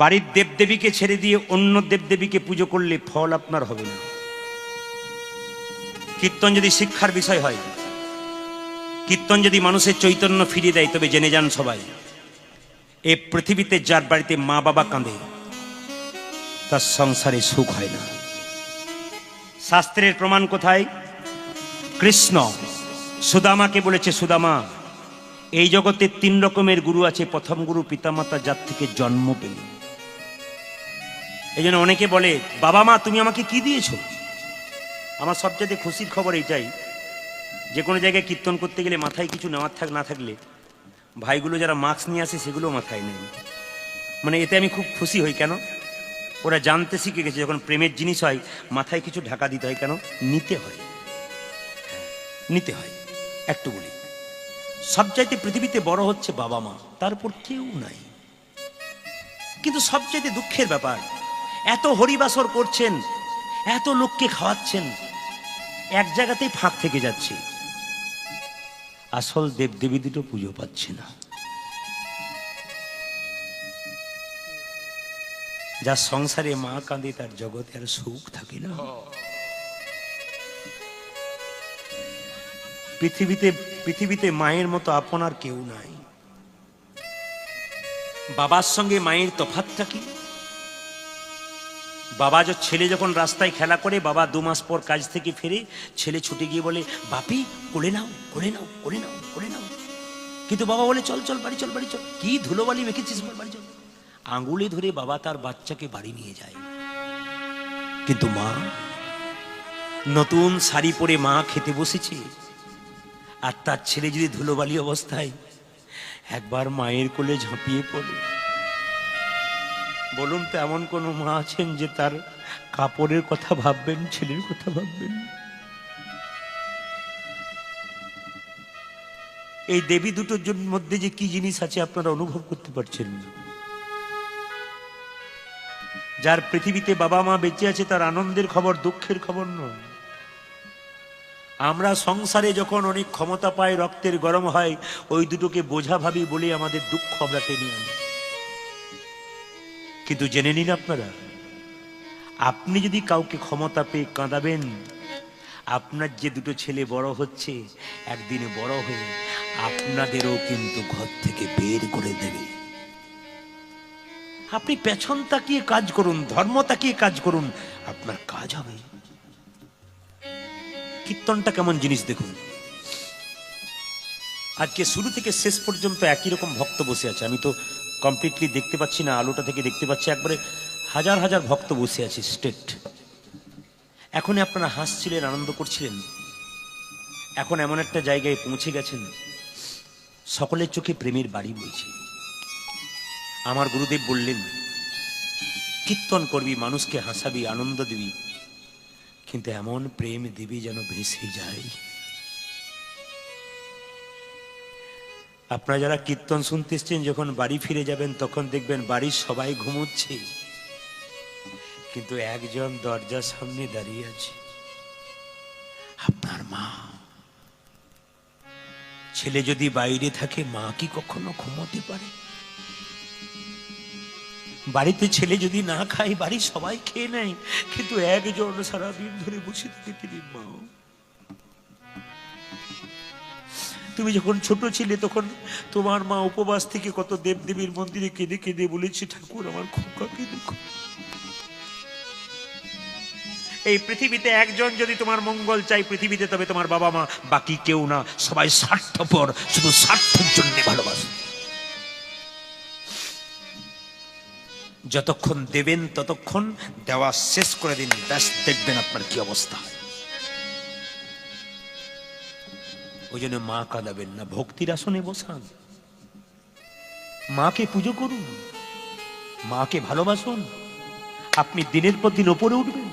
বাড়ির দেবদেবীকে ছেড়ে দিয়ে অন্য দেবদেবীকে পুজো করলে ফল আপনার হবে না। কীর্তন যদি শিক্ষার বিষয় হয়, কীর্তন যদি মানুষের চৈতন্য ফিরিয়ে দেয়, তবে জেনে যান সবাই, এ পৃথিবীতে যার বাড়িতে মা বাবা কাঁদে, তার সংসারে সুখ হয় না। শাস্ত্রের প্রমাণ কোথায়? কৃষ্ণ সুদামাকে বলেছে, সুদামা, এই জগতে তিন রকমের গুরু আছে। প্রথম গুরু পিতামাতা, যার থেকে জন্ম পেল। এই জন্য অনেকে বলে, বাবা মা, তুমি আমাকে কি দিয়েছ? আমার সবচেয়ে খুশির খবর এইটাই, যে কোনো জায়গায় কীর্তন করতে গেলে মাথায় কিছু নেওয়ার থাক, না থাকলে ভাইগুলো যারা মাস্ক নিয়ে আসে সেগুলো মাথায় নেই। মানে এতে আমি খুব খুশি হই, কেন? ওরা জানতে শিখে গেছে, যখন প্রেমের জিনিস হয়, মাথায় কিছু ঢাকা দিতে হয়, কেন? নিতে হয়। নিতে হয়। একটু বলি, সবচাইতে পৃথিবীতে বড় হচ্ছে বাবা মা তারপর কেউ নাই। কিন্তু সবচাইতে দুঃখের ব্যাপার এত হরিবাসর করছেন, এত লোককে খাওয়াচ্ছেন, এক জায়গাতেই ফাঁক থেকে যাচ্ছে। আসল দেবদেবী দুটো পুজো পাচ্ছে না। যার সংসারে মা কাঁদে, তার জগতে আর সুখ থাকে না। পৃথিবীতে পৃথিবীতে মায়ের মতো আপনার কেউ নাই। বাবার সঙ্গে মায়ের তফাতটা কি? বাবা যে ছেলে যখন রাস্তায় খেলা করে, বাবা দু মাস পর কাজ থেকে ফিরে, ছেলে ছুটে গিয়ে বলে, বাপি, কোলে নাও কোলে নাও কোলে নাও কোলে নাও। কিন্তু বাবা বলে, চল চল, বাড়ি চল বাড়ি চল। কি ধুলোবালি মেখেছিস বাড়ি চল। আঙ্গুলে ধরে বাবা তার বাচ্চাকে বাড়ি নিয়ে যায়। কিন্তু মা, নতুন শাড়ি পরে মা খেতে বসেছে। আর তার ছেলে যদি ধুলোবালি অবস্থায় একবার মায়ের কোলে ঝাঁপিয়ে পড়ে বলুন তো, এমন কোন মা আছেন যে তার কাপড়ের কথা ভাববেন, ছেলের কথা ভাববেন? এই দেবী দুটোর মধ্যে যে কি জিনিস আছে আপনারা অনুভব করতে পারছেন? যার পৃথিবীতে বাবা মা বেঁচে আছে, তার আনন্দের খবর দুঃখের খবর নয়। আমরা সংসারে যখন অনেক ক্ষমতা পাই রক্তের গরম হয়, ওই দুটোকে বোঝা ভাবি বলে আমাদের দুঃখ আমরা টেনে আনি। কিন্তু জেনে নিন আপনারা, আপনি যদি কাউকে ক্ষমতা পেয়ে কাঁদাবেন, আপনার যে দুটো ছেলে বড় হচ্ছে, একদিন বড় হয়ে আপনাদেরও কিন্তু ঘর থেকে বের করে দেবে। আপনি পেছন তাকিয়ে কাজ করুন, ধর্ম তাকিয়ে কাজ করুন, আপনার কাজ হবে। কীর্তনটা কেমন জিনিস দেখুন। আজকে শুরু থেকে শেষ পর্যন্ত একই রকম ভক্ত বসে আছে, আমি তো কমপ্লিটলি দেখতে পাচ্ছি না, আলোটা থেকে দেখতে পাচ্ছি, একবারে হাজার হাজার ভক্ত বসে আছে স্টেট এখনই আপনারা হাসছিলেন, আনন্দ করছিলেন। এখন এমন একটা জায়গায় পৌঁছে গেছেন, সকলের চোখে প্রেমের বাড়ি বইছে। আমার গুরুদেব বললেন, কীর্তন করবি, মানুষকে হাসাবি, আনন্দ দিবি, কিন্তু এমন প্রেম দিবি যেন ভেসে যায়। আপনারা যারা কীর্তন শুনতে এসছেন যখন বাড়ি ফিরে যাবেন, তখন দেখবেন বাড়ির সবাই ঘুমোচ্ছে। কিন্তু একজন দরজার সামনে দাঁড়িয়ে আছে। আপনার মা। ছেলে যদি বাইরে থাকে, মা কি কখনো ঘুমোতে পারে? বাড়িতে ছেলে যদি না খায়, বাড়ির সবাই খেয়ে নেয়। কিন্তু একজন সারাদিন ধরে বসে থাকে, তিনি মা। তুমি যখন ছোট ছিলে তখন তোমার মা উপবাস থেকে কত দেবদেবীর মন্দিরে কেঁদে কেঁদে বলেছে, ঠাকুর, আমার খোকাকে দেখো। এই পৃথিবীতে একজন যদি তোমার মঙ্গল চাই পৃথিবীতে, তবে তোমার বাবা মা বাকি কেউ না। সবাই স্বার্থপর, শুধু স্বার্থের জন্য ভালোবাসে। যতক্ষণ দেবেন, ততক্ষণ দেওয়া শেষ করে দিন। ব্যাস, দেখবেন আপনার কি অবস্থা। হয় ওই জন্য মা কাঁদাবেন না, ভক্তির আসনে বসান। মাকে পুজো করুন, মাকে ভালোবাসুন, আপনি দিনের পর দিন ওপরে উঠবেন,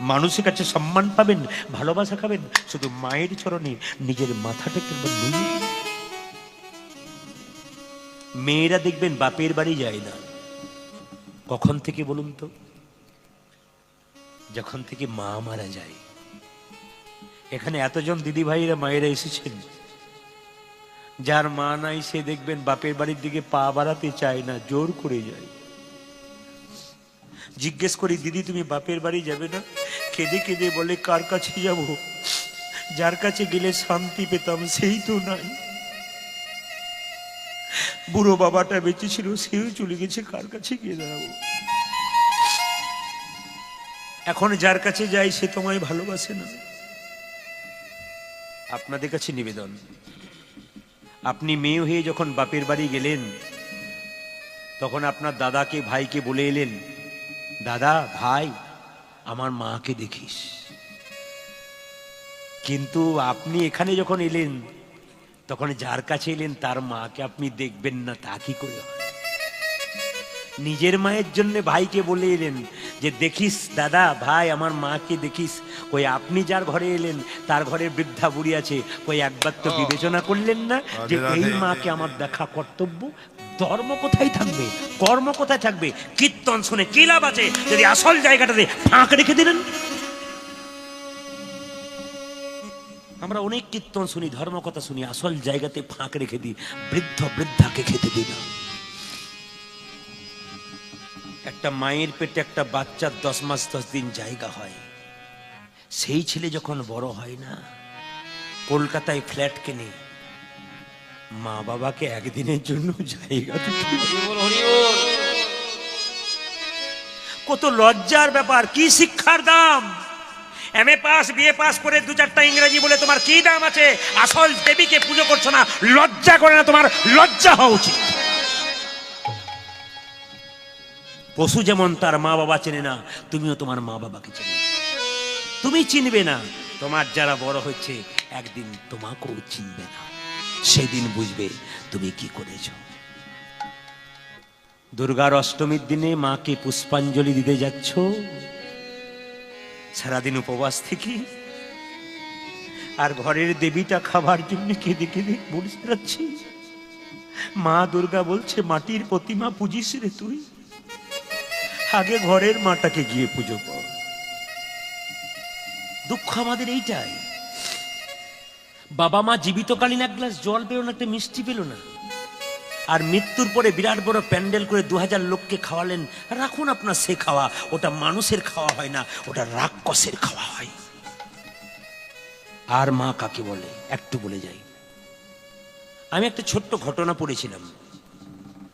মানুষের কাছে সম্মান পাবেন, ভালোবাসা খাবেন, শুধু মায়ের চরণে নিজের একবার মেয়েরা দেখবেন বাপের বাড়ি যায় না। কখন থেকে বলুন তো? যখন থেকে মা মারা যায়। এখানে এতজন দিদি ভাইরা মায়েরা এসেছেন। যার মা নাই, সে দেখবেন বাপের বাড়ির দিকে পা বাড়াতে চায় না, জোর করে যায়। জিজ্ঞেস করি, দিদি, তুমি বাপের বাড়ি যাবে না? কেঁদে কেঁদে বলে, কার কাছে যাব? যার কাছে গেলে শান্তি পেতাম, সেই তো নাই। বুড়ো বাবাটা বেঁচে ছিল, সেও চলে গেছে, কার কাছে গিয়ে দাঁড়াবো? এখন যার কাছে যাই সে তোমায় ভালোবাসে না। আপনাদের কাছে নিবেদন। আপনি মেয়ে হয়ে যখন বাপের বাড়ি গেলেন, তখন আপনার দাদাকে, ভাইকে বলে এলেন, দাদা, ভাই, আমার মাকে দেখিস। কিন্তু আপনি এখানে যখন এলেন, তখন যার কাছে এলেন, তার মাকে আপনি দেখবেন না, তা কি করে নিজের মায়ের জন্য ভাইকে বলে এলেন যে, দেখিস দাদা, ভাই, আমার মাকে দেখিস। কই আপনি যার ঘরে এলেন তার ঘরে বৃদ্ধা বুড়ি আছে কই একবার তো বিবেচনা করলেন না যে এই মাকে আমার দেখা কর্তব্য? ধর্ম কোথায় থাকবে? কর্ম কোথায় থাকবে? কীর্তন শুনে কি লাভ আছে? যদি আসল জায়গাটাতে ফাঁক রেখে দিলেন? আমরা অনেক কীর্তন শুনি ধর্ম কথা শুনি আসল জায়গাতে ফাঁক রেখে দিই বৃদ্ধ বৃদ্ধাকে খেতে দিই না। একটা মায়ের পেটে একটা বাচ্চার দশ মাস দশ দিন জায়গা হয়। সেই ছেলে যখন বড় হয় না, কলকাতায় ফ্ল্যাট কেনে, মা বাবাকে একদিনের জন্য জায়গা কত লজ্জার ব্যাপার, কি শিক্ষার দাম? M A pass BA pass করে দু চারটা ইংরেজি বলে তোমার কি দাম আছে? আসল দেবীকে পুজো করছ না, লজ্জা করে না তোমার, লজ্জা হওয়া উচিত। পশু যেমন তার মা বাবা চেনে না, তুমিও তোমার মা বাবাকে চেনে। তুমি চিনবে না। তোমার যারা বড় হচ্ছে একদিন তোমাকেও চিনবে না। সেদিন বুঝবে তুমি কি করেছ। দুর্গার অষ্টমীর দিনে মাকে পুষ্পাঞ্জলি দিতে যাচ্ছ। সারাদিন উপবাস থেকে আর ঘরের দেবীটা খাবার জন্য কেঁদে কেঁদে মরে যাচ্ছি মা দুর্গা বলছে, মাটির প্রতিমা পুজিস রে তুই। আগে ঘরের মাটাকে গিয়ে পুজো কর। দুঃখ আমাদের এইটাই। বাবা মা জীবিতকালীন এক গ্লাস জল পেল না, একটা মিষ্টি পেল না। আর মৃত্যুর পরে বিরাট বড় প্যান্ডেল করে দু হাজার লোককে খাওয়ালেন, রাখুন আপনার সে খাওয়া, ওটা মানুষের খাওয়া হয় না, ওটা রাক্ষসের খাওয়া হয়। আর মা কাকে বলে? একটু বলে যাই। আমি একটা ছোট্ট ঘটনা পড়েছিলাম।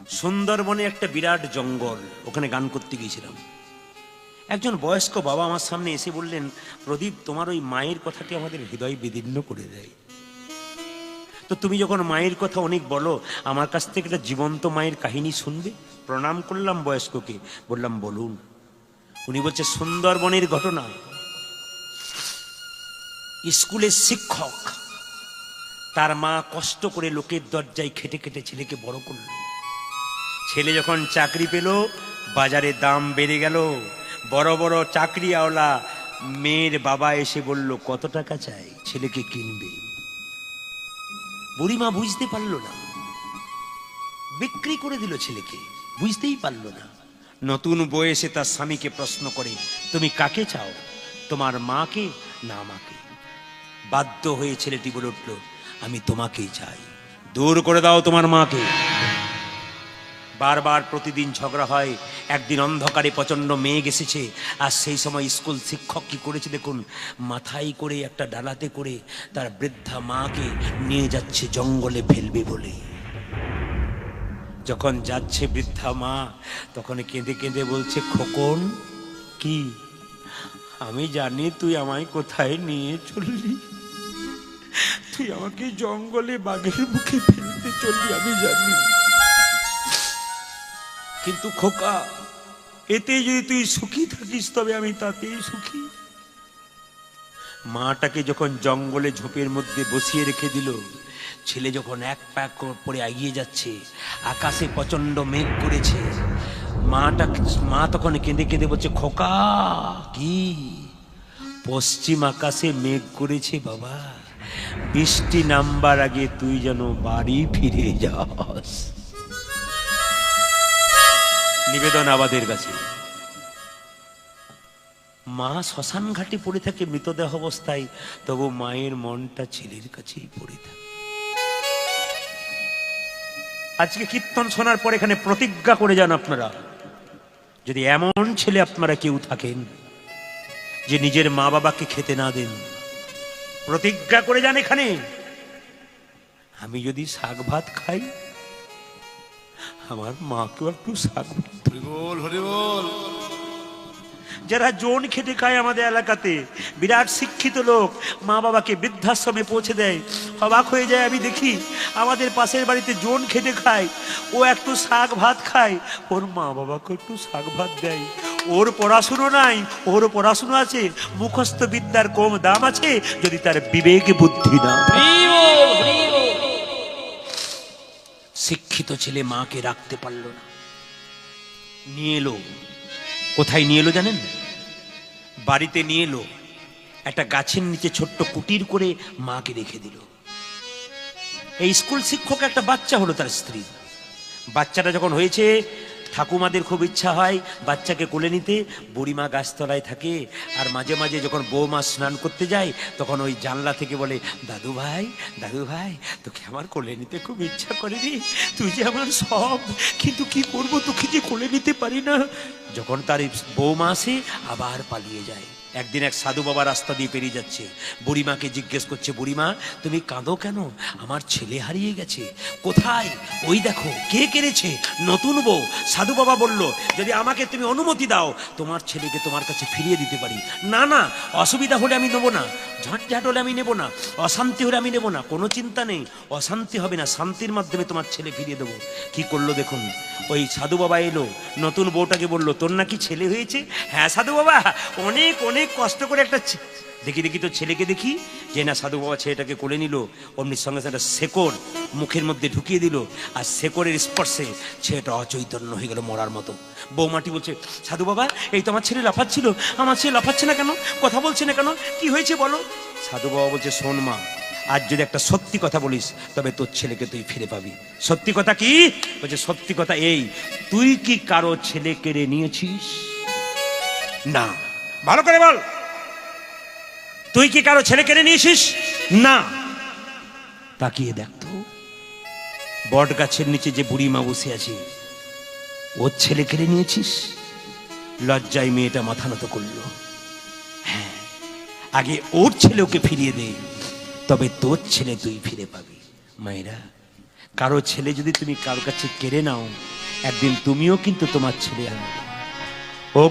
সুন্দরবনে একটা বিরাট জঙ্গল, ওখানে গান করতে গিয়েছিলাম। একজন বয়স্ক বাবা আমার সামনে এসে বললেন, প্রদীপ, তোমার ওই মায়ের কথাটি আমাদের হৃদয় বিদীর্ণ করে দেয়। তো তুমি যখন মায়ের কথা অনেক বলো, আমার কাছ থেকে একটা জীবন্ত মায়ের কাহিনী শুনবে? প্রণাম করলাম বয়স্ককে, বললাম, বলুন। উনি বলছে, সুন্দরবনের ঘটনা। স্কুলের শিক্ষক তার মা কষ্ট করে লোকের দরজায় খেটে খেটে ছেলেকে বড় করল। ছেলে যখন চাকরি পেল, বাজারে দাম বেড়ে গেল। বড় বড় চাকরি আওলা মেয়ের বাবা এসে বলল, কত টাকা চাই? ছেলেকে কিনবে? বুড়িমা বুঝতে পারল না। বিক্রি করে দিল ছেলেকে, বুঝতেই পারল না। নতুন বউ এসে তার স্বামীকে প্রশ্ন করে, তুমি কাকে চাও? তোমার মাকে না আমাকে? বাধ্য হয়ে ছেলেটি বলে উঠল, আমি তোমাকেই চাই। দূর করে দাও তোমার মাকে। বারবার প্রতিদিন ঝগড়া হয় একদিন অন্ধকারে প্রচণ্ড মেঘ এসেছে, আর সেই সময় স্কুল শিক্ষক কি করেছে দেখুন? মাথায় করে একটা ডালাতে করে তার বৃদ্ধা মাকে নিয়ে যাচ্ছে জঙ্গলে ফেলবে বলে। যখন যাচ্ছে বৃদ্ধা মা, তখন কেঁদে কেঁদে বলছে, খোকন, কি? আমি জানি তুই আমায় কোথায় নিয়ে চললি। তুই আমাকে জঙ্গলে বাঘের মুখে ফেলতে চললি, আমি জানি। কিন্তু খোকা, এতে যদি তুই সুখী থাকিস, তবে আমি তাতেই সুখী। মাটাকে যখন জঙ্গলে ঝোপের মধ্যে বসিয়ে রেখে দিল, ছেলে যখন এক প্যাক পরে এগিয়ে যাচ্ছে, আকাশে প্রচণ্ড মেঘ করেছে, মাটা মা তখন কেঁদে কেঁদে বলছে, খোকা, কি? পশ্চিম আকাশে মেঘ করেছে বাবা, বৃষ্টি নামবার আগে তুই যেন বাড়ি ফিরে যাস। নিবেদন আবাদের কাছে। মা শ্মশান ঘাটে পড়ে থাকে মৃতদেহ অবস্থায়, তবু মায়ের মনটা ছেলের কাছেই পড়ে থাকে। আজকে কীর্তন শোনার পর এখানে প্রতিজ্ঞা করে যান আপনারা। যদি এমন ছেলে আপনারা কেউ থাকেন, যে নিজের মা বাবাকে খেতে না দেন, প্রতিজ্ঞা করে যান এখানে। আমি যদি শাক ভাত খাই আমার মাকেও একটু যারা জোন খেটে খায় আমাদের এলাকাতে বিরাট শিক্ষিত লোক মা বাবাকে বৃদ্ধাশ্রমে পৌঁছে দেয়। অবাক হয়ে যায় আমি দেখি আমাদের পাশের বাড়িতে জোন খেটে খায়। ও একটু শাক ভাত খায়। ওর মা বাবাকে একটু শাক ভাত দেয়। ওর পড়াশুনো নাই ওর পড়াশুনো আছে। মুখস্থ বিদ্যার কম দাম আছে যদি তার বিবেকে বুদ্ধি না শিক্ষিত ছেলে মাকে রাখতে পারল না। নিয়ে এলো। কোথায় নিয়ে এলো জানেন? বাড়িতে নিয়ে এলো। একটা গাছের নিচে ছোট্ট কুটির করে মাকে রেখে দিল। এই স্কুল শিক্ষক একটা বাচ্চা হলো তার স্ত্রী। বাচ্চাটা যখন হয়েছে ঠাকুমাদের খুব ইচ্ছা হয় বাচ্চাকে কোলে নিতে। বুড়িমা গাছতলায় থাকে আর মাঝে মাঝে যখন বৌমা স্নান করতে যায়, তখন ওই জানলা থেকে বলে, দাদু ভাই দাদু ভাই, তোকে আমার কোলে নিতে খুব ইচ্ছা করে রে। তুই যে আমার সব, কিন্তু কি করব তোকে যে কোলে নিতে পারি না? যখন তার বৌমা আসে, আবার পালিয়ে যায়। একদিন এক সাধু বাবা রাস্তা দিয়ে পেরিয়ে যাচ্ছে। বুড়িমাকে জিজ্ঞেস করছে, বুড়িমা, তুমি কাঁদো কেন? আমার ছেলে হারিয়ে গেছে। কোথায়? ওই দেখো, কে কেড়েছে? নতুন বউ। সাধু বাবা বলল, যদি আমাকে তুমি অনুমতি দাও, তোমার ছেলেকে তোমার কাছে ফিরিয়ে দিতে পারি। না না, অসুবিধা হলে আমি নেব না। ঝটঝাট হলে আমি নেব না, অশান্তি হলে আমি নেব না, কোনো চিন্তা নেই, অশান্তি হবে না, শান্তির মাধ্যমে তোমার ছেলে ফিরিয়ে দেবো। কি করল দেখুন, ওই সাধু বাবা এলো, নতুন বউটাকে বলল, তোর নাকি ছেলে হয়েছে? হ্যাঁ সাধু বাবা, অনেক অনেক কষ্ট করে একটা দেখি দেখি তো ছেলেকে দেখি। যে না সাধু বাবা ছেলেটাকে কোলে নিল, অমনি সঙ্গে সঙ্গে শেকড় মুখের মধ্যে ঢুকিয়ে দিল, আর শেকড়ের স্পর্শে ছেলেটা অচৈতন্য হয়ে গেল মরার মতো। বৌমাটি বলছে, সাধু বাবা, এই তো আমার ছেলে লাফাচ্ছিল। আমার ছেলে লাফাচ্ছে না কেন? কথা বলছে না কেন? কি হয়েছে বলো? সাধু বাবা বলছে, শোন মা আর যদি একটা সত্যি কথা বলিস, তবে তোর ছেলেকে তুই ফিরে পাবি। সত্যি কথা কি? বলছে, সত্যি কথা এই, তুই কি কারও ছেলে কেড়ে নিয়েছিস? না। ভালো করে বল। তুই কি কারও ছেলে কেড়ে নিয়েছিস? না। তাকিয়ে দেখতো বট গাছের নিচে যে বুড়ি মা বসে আছে ওর ছেলে কেড়ে নিয়েছিস? লজ্জায় মেয়েটা মাথা নত করল। হ্যাঁ আগে ওর ছেলে ওকে ফিরিয়ে দে, তবে তোর ছেলে তুই ফিরে পাবি। মায়েরা, কারও ছেলে যদি তুমি কারও কাছে কেড়ে নাও, একদিন তুমিও কিন্তু তোমার ছেলে আনবে। ও